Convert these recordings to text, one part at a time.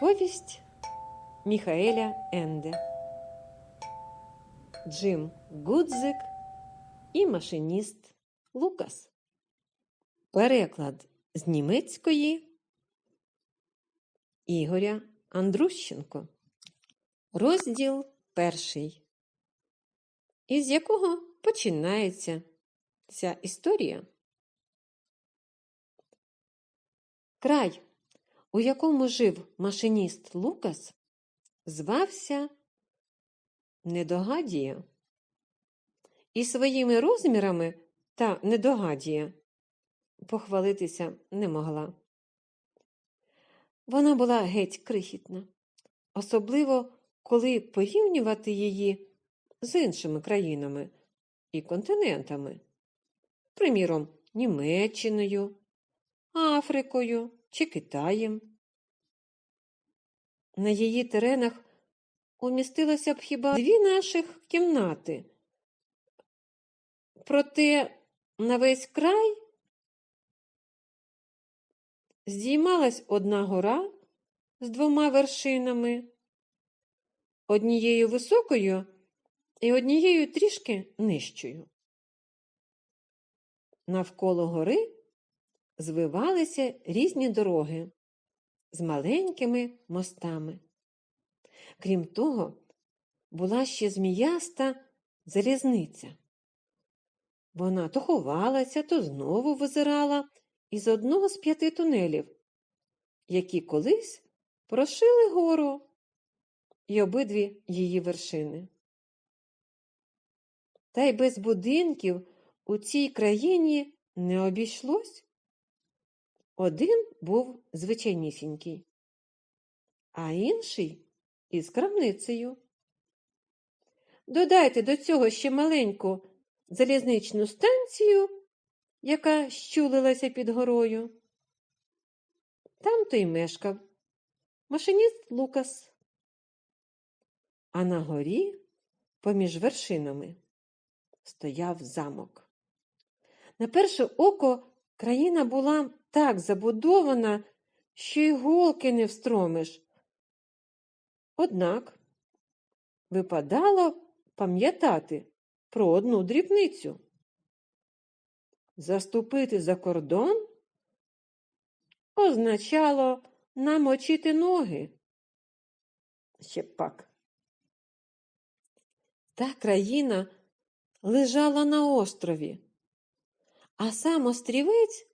Повість Міхаеля Енде Джим Гудзик і машиніст Лукас. Переклад з німецької Ігоря Андрущенко. Розділ перший, із якого починається ця історія. Край, у якому жив машиніст Лукас, звався Недогадія. І своїми розмірами та недогадія похвалитися не могла. Вона була геть крихітна, особливо коли порівнювати її з іншими країнами і континентами, приміром, Німеччиною, Африкою чи Китаєм. На її теренах умістилося б хіба дві наших кімнати. Проте на весь край здіймалась одна гора з двома вершинами, однією високою і однією трішки нижчою. Навколо гори звивалися різні дороги з маленькими мостами. Крім того, була ще зміяста залізниця. Вона то ховалася, то знову визирала із одного з п'яти тунелів, які колись прошили гору і обидві її вершини. Та й без будинків у цій країні не обійшлось. Один був звичайнісінький, а інший із крамницею. Додайте до цього ще маленьку залізничну станцію, яка щулилася під горою. Там то й мешкав машиніст Лукас. А на горі, поміж вершинами, стояв замок. На перше око країна була так забудована, що й голки не встромиш. Однак випадало пам'ятати про одну дрібницю. Заступити за кордон означало намочити ноги. Ще пак. Та країна лежала на острові, а сам острівець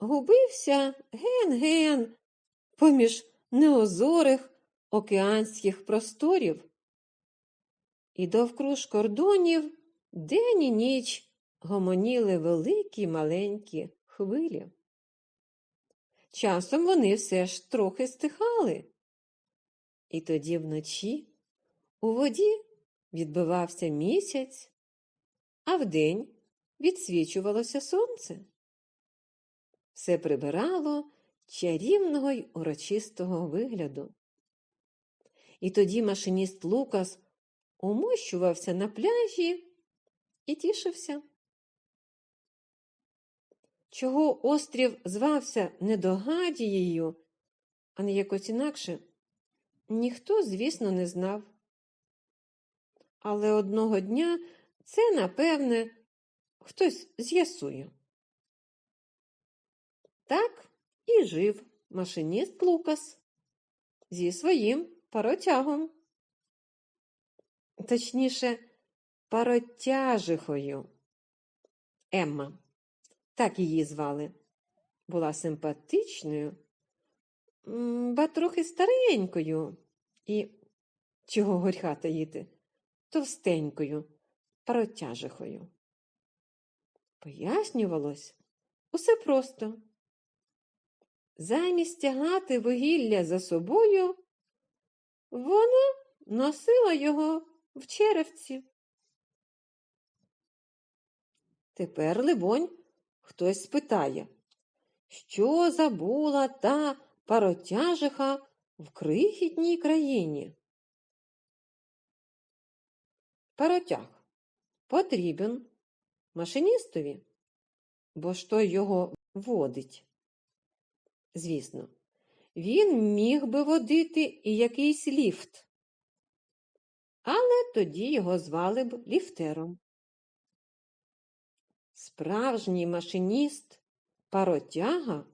губився ген-ген поміж неозорих океанських просторів. І довкруж кордонів день і ніч гомоніли великі маленькі хвилі. Часом вони все ж трохи стихали. І тоді вночі у воді відбивався місяць, а вдень відсвічувалося сонце. Все прибирало чарівного й урочистого вигляду. І тоді машиніст Лукас умощувався на пляжі і тішився. Чого острів звався недогадією, а не якось інакше, ніхто, звісно, не знав. Але одного дня це, напевне, хтось з'ясує. Так і жив машиніст Лукас зі своїм паротягом. Точніше, паротяжихою. Емма, так її звали, була симпатичною, ба трохи старенькою і, чого горьха таїти, товстенькою, паротяжихою. Пояснювалось усе просто. Замість тягати вугілля за собою, вона носила його в черевці. Тепер, либонь, хтось спитає, що забула та паротяжиха в крихітній країні? Паротяг потрібен машиністові, бо ж той його водить. Звісно, він міг би водити і якийсь ліфт. Але тоді його звали б ліфтером. Справжній машиніст паротяга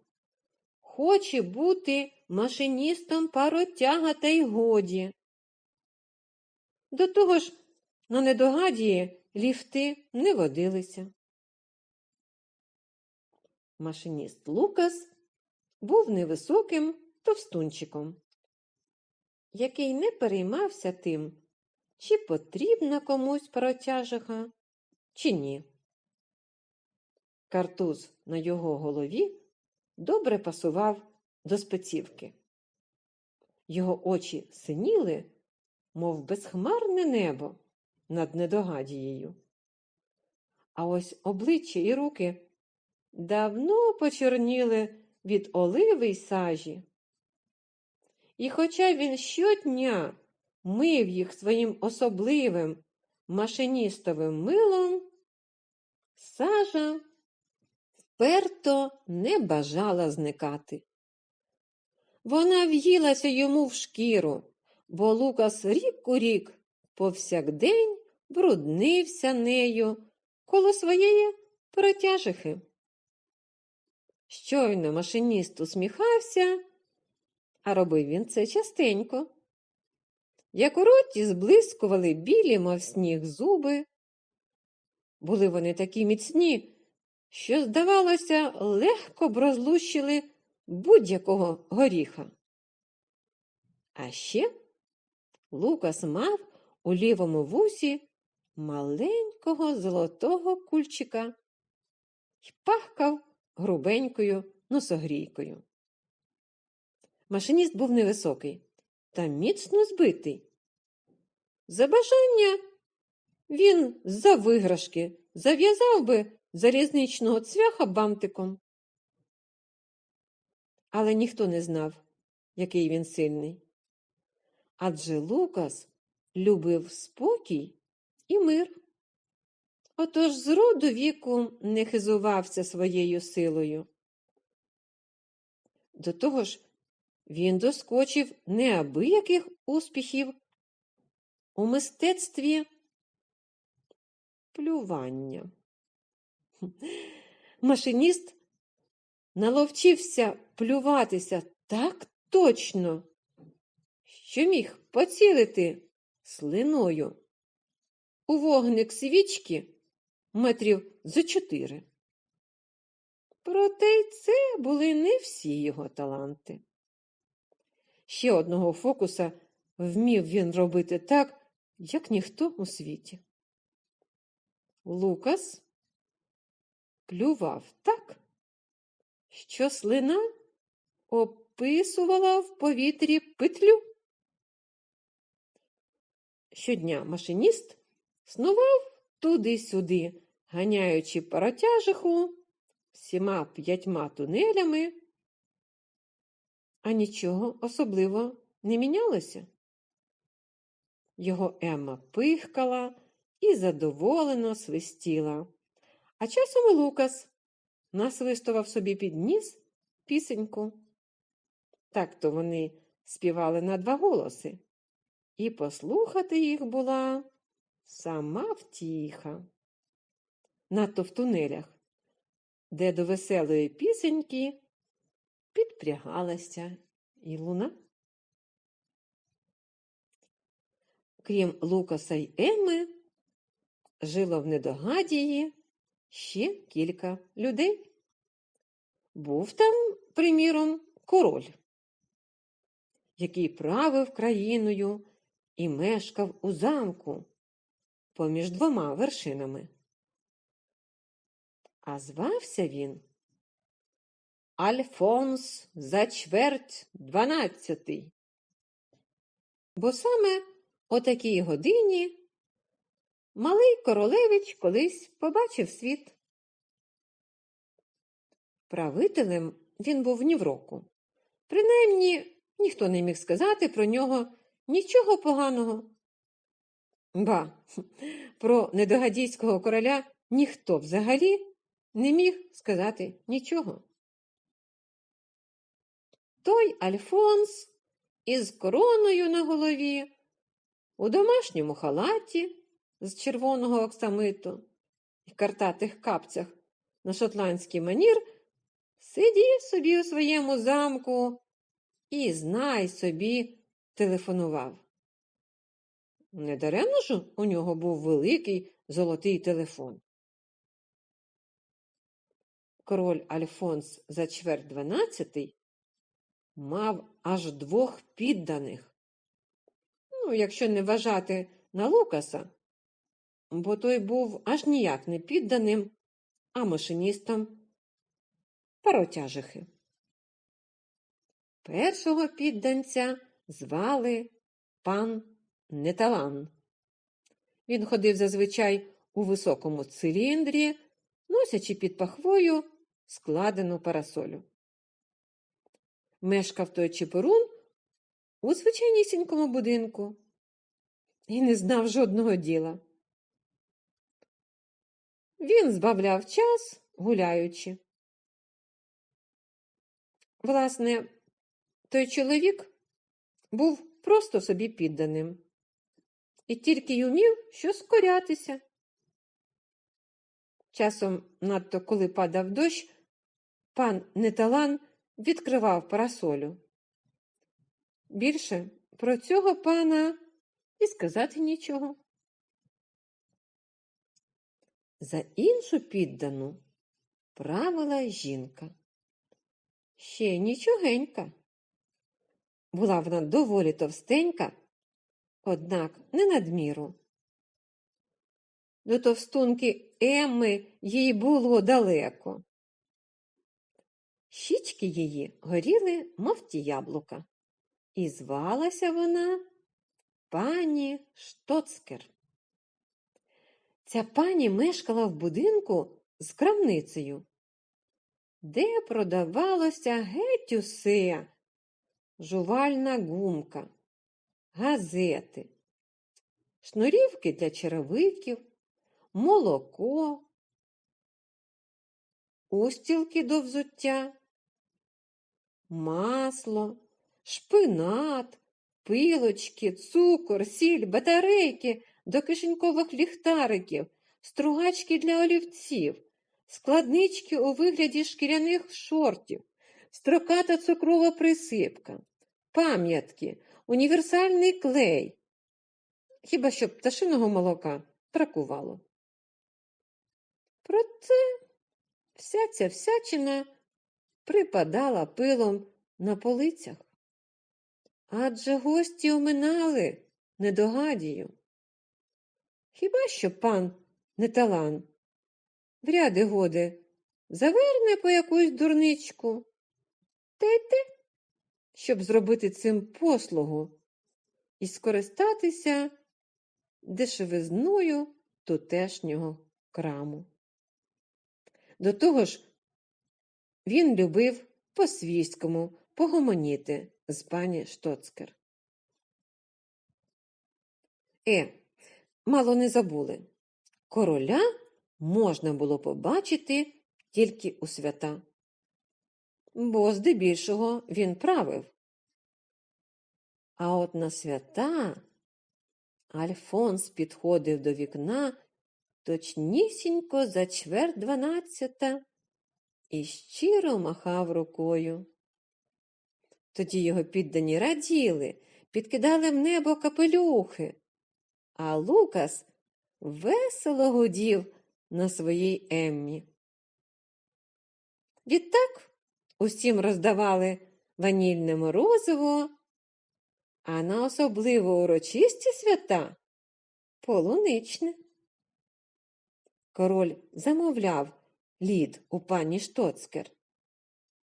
хоче бути машиністом паротяга та й годі. До того ж, на недогадії ліфти не водилися. Машиніст Лукас був невисоким товстунчиком, який не переймався тим, чи потрібна комусь паротяжиха, чи ні. Картуз на його голові добре пасував до спецівки. Його очі синіли, мов безхмарне небо над недогадією. А ось обличчя і руки давно почорніли від оливи й сажі. І хоча він щодня мив їх своїм особливим машиністовим милом, сажа вперто не бажала зникати. Вона в'їлася йому в шкіру, бо Лукас рік у рік повсякдень бруднився нею коло своєї протяжихи. Щойно машиніст усміхався, а робив він це частенько. Як у роті зблискували білі, мов сніг, зуби. Були вони такі міцні, що, здавалося, легко б розлущили будь-якого горіха. А ще Лукас мав у лівому вусі маленького золотого кульчика і пахкав грубенькою носогрійкою. Машиніст був невисокий та міцно збитий. За бажання він за виграшки зав'язав би залізничного цвяха бантиком. Але ніхто не знав, який він сильний. Адже Лукас любив спокій і мир. Отож з роду віку не хизувався своєю силою. До того ж, він доскочив неабияких успіхів у мистецтві плювання. Машиніст наловчився плюватися так точно, що міг поцілити слиною у вогник свічки метрів за чотири. Проте й це були не всі його таланти. Ще одного фокуса вмів він робити так, як ніхто у світі. Лукас плював так, що слина описувала в повітрі петлю. Щодня машиніст снував туди-сюди, ганяючи паротяжиху всіма п'ятьма тунелями, а нічого особливо не мінялося. Його Емма пихкала і задоволено свистіла. А часом і Лукас насвистував собі під ніс пісеньку. Так то вони співали на два голоси, і послухати їх була сама втіха. Надто в тунелях, де до веселої пісеньки підпрягалася і луна. Крім Лукаса й Еми, жило в недогадії ще кілька людей. Був там, приміром, король, який правив країною і мешкав у замку поміж двома вершинами. А звався він Альфонс за чверть дванадцятий. Бо саме о такій годині малий королевич колись побачив світ. Правителем він був ні в року. Принаймні, ніхто не міг сказати про нього нічого поганого. Ба, про недогадійського короля ніхто взагалі не міг сказати нічого. той Альфонс із короною на голові, у домашньому халаті з червоного оксамиту і картатих капцях на шотландський манір, сидів собі у своєму замку і, знай собі, телефонував. Недаремно ж у нього був великий золотий телефон. Король Альфонс за чверть дванадцятий мав аж двох підданих. Ну, якщо не вважати на Лукаса, бо той був аж ніяк не підданим, а машиністом паротяжихи. Першого підданця звали пан Неталан. Він ходив зазвичай у високому циліндрі, носячи під пахвою складену парасолю. Мешкав той чепурун у звичайнісінькому будинку і не знав жодного діла. Він збавляв час, гуляючи. Власне, той чоловік був просто собі підданим і тільки й умів що скорятися. Часом, надто коли падав дощ, пан Неталан відкривав парасолю. Більше про цього пана і сказати нічого. За іншу піддану правила жінка. Ще нічогенька. Була вона доволі товстенька, однак не надміру. До товстунки Емми їй було далеко. Щічки її горіли, мов ті яблука, і звалася вона пані Штоцкер. Ця пані мешкала в будинку з крамницею, де продавалося геть усе жувальна гумка, газети, шнурівки для черевиків, молоко, устілки до взуття, масло, шпинат, пилочки, цукор, сіль, батарейки до кишенькових ліхтариків, стругачки для олівців, складнички у вигляді шкіряних шортів, строката цукрова присипка, пам'ятки, універсальний клей. Хіба що пташиного молока бракувало. Проте вся ця всячина припадала пилом на полицях. Адже гості оминали недогадію. Хіба що пан Неталан вряди годи заверне по якусь дурничку та й те, щоб зробити цим послугу і скористатися дешевизною тутешнього краму. До того ж, він любив по-свійському погомоніти з пані Штоцкер. Е, мало не забули. Короля можна було побачити тільки у свята, бо здебільшого він правив. А от на свята Альфонс підходив до вікна точнісінько за чверть дванадцята і щиро махав рукою. Тоді його піддані раділи, підкидали в небо капелюхи, а Лукас весело гудів на своїй Еммі. Відтак усім роздавали ванільне морозиво, а на особливо урочисті свята полуничне. Король замовляв лід у пані Штоцкер.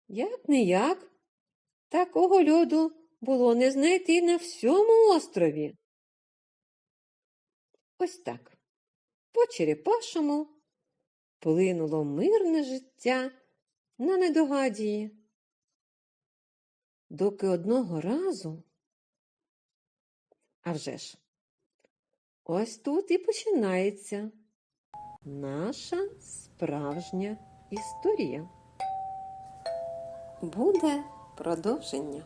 Як не як, такого льоду було не знайти на всьому острові. Ось так, по черепашому плинуло мирне життя на недогадії. Доки одного разу, а вже ж, ось тут і починається наша справжня історія. Буде Продовження.